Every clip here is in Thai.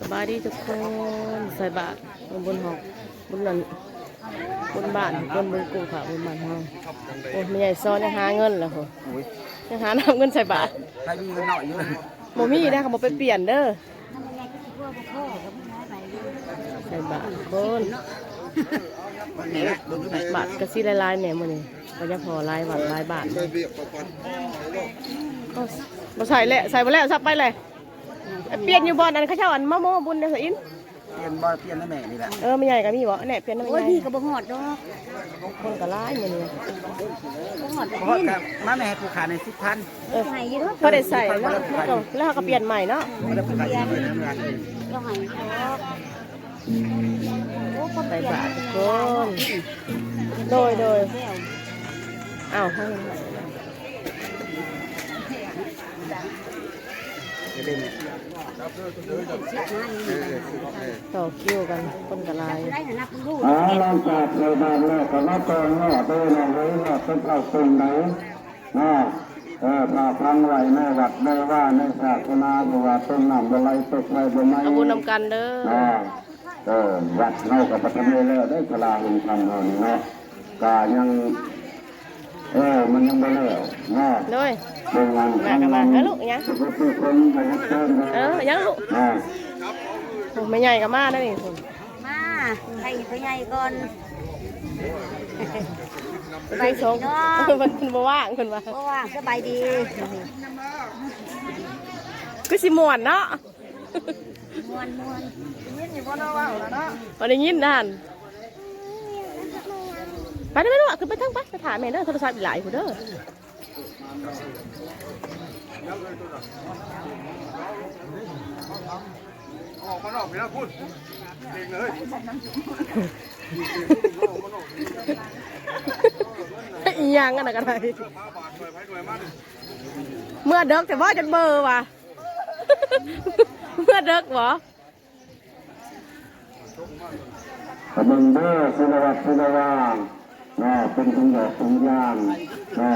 สบายดีทุกคนใส่บาตรบนห้องบนนั้นบนบ้านบนบนกูค่ะบนบ้านห้องโอ้ไม่ใหญ่ซ้อนยังหาเงินแล้วโหยังหาน้ำเงินใส่บาตรใครมีเงินหน่อยอยู่โมมี่นะเขาบอกไปเปลี่ยนเด้อใส่บาตรบนบาตรกระซี่ลายๆเนี่ยมันนี่ก็จะพอลายบาทลายบาทเลยก็ใส่แหละใส่ไปแล้วสับไปเลย เปลี่ยนอยู่บ่อนอันเขาเช่าอันมะม่วงบุญเด้อสิอินเปลี่ยนบ่เปลี่ยนให้แม่นี่แหละเออไม่ใหญ่ก็มีบ่เนี่ยเปลี่ยนน้ำโอ้ใหยญ่พี่ก็บ่ฮอดดอกคนก็ร้ายมันนี่บ่ฮอดดอกเพราะกับมาแม่กูขาดในสิบพันเออให้อยู่เด้อก็ได้ใส่แล้วแล้วก็แล้วก็เปลี่ยนใหม่เนาะไม่ได้กูขาดสิบพันนะเราให้ดอกโอ้คนใส่เปลี่ยนบาททุกคนโดยโดยแล้วอ้าว จะได้เนี่ยต่อคิวกันคนกร้ายได้น่ะนับดูหาลองจากในบ้านแรกก็มาตอนแม่เดินเอาไว้ว่าเป็นเอาตรงไหนนะเออพาพังไหวแม่วัดแม่ว่าในศาสนาบอกว่าต้นน้ำอะไรตกไปบนไม้เอาบุญนำกันเด้ออ่าเออวัดเฮากับประทำได้แล้วได้พลาลงทางเฮานี่เนาะกายังเออมันยังบ่แล้วเนาะ โดยโรงงานมากันมาเอ้ลูกยังสุขภาพคนไปให้เติมเออยังลูกอ่าโอ้ไม่ใหญ่ก็มาได้อนี่คนมาให้พ่อใหญ่ก่อนไปสองมันคนบ่ว่างคนว่าเพราะว่าสบายดีคือสิม่วนเนาะม่วนม่วนพอได้ยินนั่นไปได้ไหมลูกขึ้นไปทั้งไปไปถ่ายแม่เด้อโทรศัพท์อีกหลายผู้เด้อ ออกมาออกไปแล้วพูดเองเลยอีหยังกันนะกันไปพาบาดหน่อยไปหน่อยมาดิเมื่อเด็กแต่ว่าจนเบอร์ว่ะเมื่อเด็กวะขบังเด้อสุนวัตสุนวางน่ะเป็นทุงดอกทุงยางน่ะ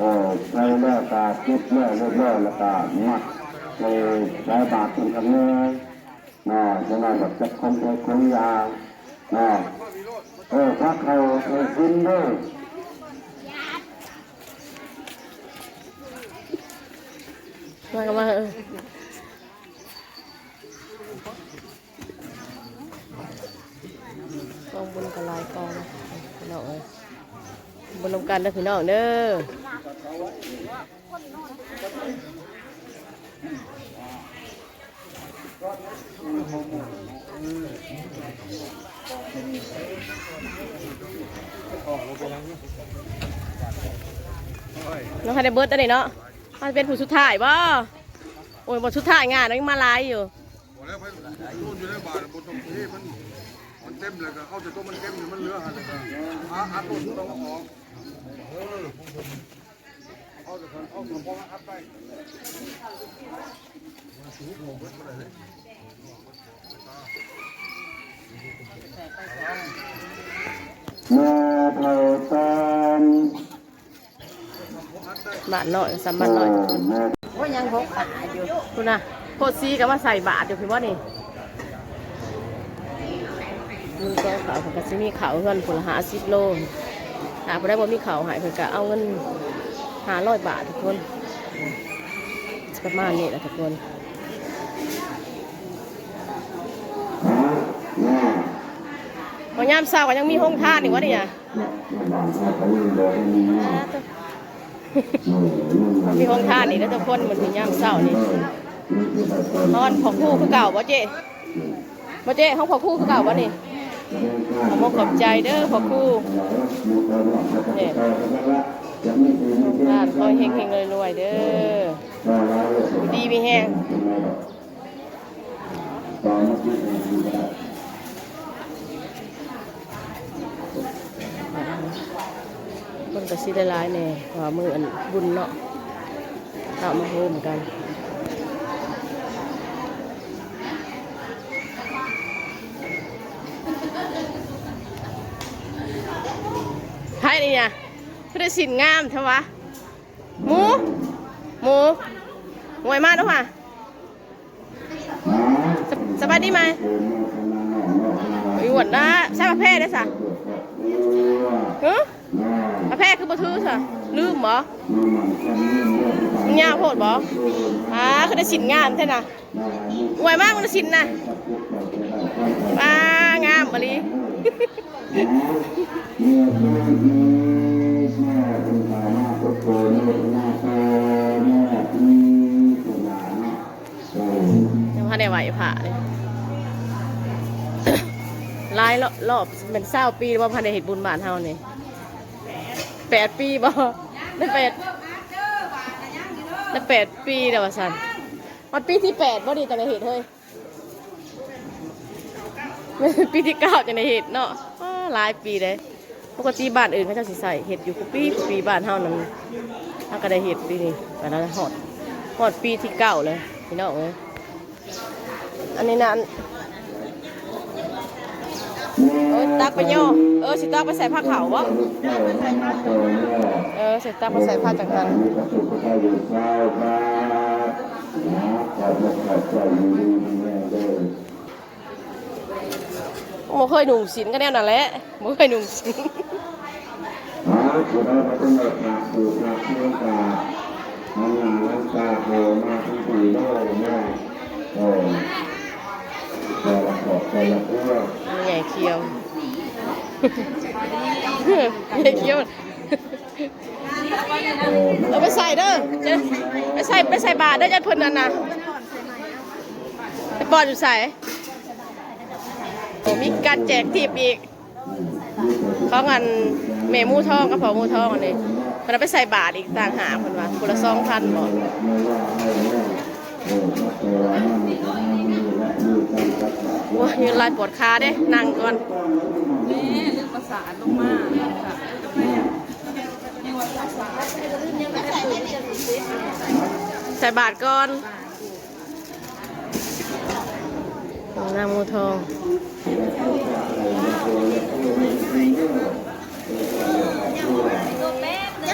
เออใช้แล้วกาคิดแล้วเรียบร้อยแล้วก็มัดเลยใช้บาทเป็นคำเนยน่ะจะมาแบบจะคงใจคงยางน่ะเออพักเขาเออกินเด้อมากันมาเออกองบุญกับลายกองพี่น้องเอ้ยบุญรวมกันเด้อพี่น้องเด้อ น้องใครได้เบิร์ตัวนี้เนาะมันเป็นผู้สุดท้ายบ่โอ้ยบทสุดท้ายงานนั้นยังมาลายอยู่แล้วไปรุ่นอยู่ในบาดบนตรงที่มันมันเต็มเลยก็เอาแต่ตัวมันเต็มอยู่มันเหลือหันเลยก็อาอัดตัวต้องออก บาทหน่อยสามบาทหน่อยว่ายังหกขาอยู่คุณนะโคซีกับว่าใส่บาทเดี๋ยวพี่ว่านี่มึงก็เขาวผมก็สิมีขาวเงินผลหาสิบโลหาไปได้บ่มีขาวหายเพิ่นก็เอาเงิน หาร้อยบาททุกคน ประมาณนี้แหละทุกคนแม่พอยามเช้าก็ยังมีห้องท่านอีกวะเนี่ยบางท่านก็มีเลยมีมีห้องท่านอีกแล้วทุกคนมันมียามเช้านี่นอนพอคู่คือเก่าบ่เจ๊บ่เจ๊ห้องพอคู่คือเก่าบ่นี่ขอบอกขอบใจเด้อพอคู่เนี่ย บ้านคอยเฮงๆรวยๆเด้ออยู่ดีมีแห้งคนก็สิได้หลายแน่เพราะว่ามืออันบุญเนาะเอามาโฮมกันใช่นี่เนี่ย คือสินงามเถอะวะหมูหมูหวยมากด้วยค่ะสบายดีไหมอยู่หวนนะใช่ประเภทได้สะฮะประเภทคือบ่ถือสะลืมบ่งาโพดบ่อ่าคือได้สินงามแท้น่ะอวยมากมันได้สินนะป้างามบลี ยังพาได้ไหวผ่าเลยหลายรอบรอบเป็นเศร้าปีว่าพันได้เห็ดบุญบานเฮานี่แปดปีบ่ได้แปดได้แปดปีเดี๋ยวว่าสันมันปีที่แปดบ่ดีจังในเหตุเฮ้ยปีที่เก้าจังในเหตุเนาะอ้าหลายปีเลย ปกติบ้านอื่นเขาเจะสิใส่เห็ดอยู่กูปีกูปีบ้านเฮานั้นถ้าก็ได้เห็ดปีนี้แต่เราหอดหอดปีที่เก้าเลยพี่น้องเอ้ยอันนี้นะอันเออตักไปย่อเออสิตักไปใส่ผ้าขาววะเออสิตักไปใส่ผ้าจังหัน โมเคยหนุ่มสินก็แน่นั่นแหละโมเคยหนุ่มสินใหญ่เคียวใหญ่เคียวเอาไปใส่เด้อจะไปใส่ไปใส่บาทเด้อจะเพิ่นนั่นน่ะไปปอนอยู่ใส่โอ้ มีการแจกทีบอีกเขางันเมหมูทองกับพอหมูทองอันนี้เพิ่นไปใส่บาทอีกต่างหากเพิ่นว่าคนละสองพันบ่โอ้ยยืนลายปวดขาเด้นั่งก่อนนี่เรื่องภาษาลงมาใส่บาทก่อนนางมูทอง ยั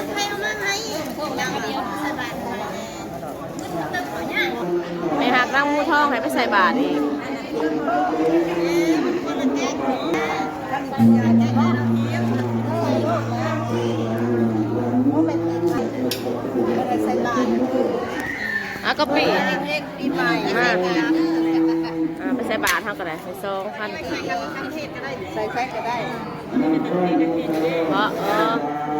งใครเอามาให้ยังเดียวสบายไม่หักนางมูทองให้ไปใส่บาทอีกอะก็ปีเด็กปีใหม่มาอ่าไป ใส่บาทเท่ากันเลยไปสองพันใส่แฟก็ได้เพราะเออ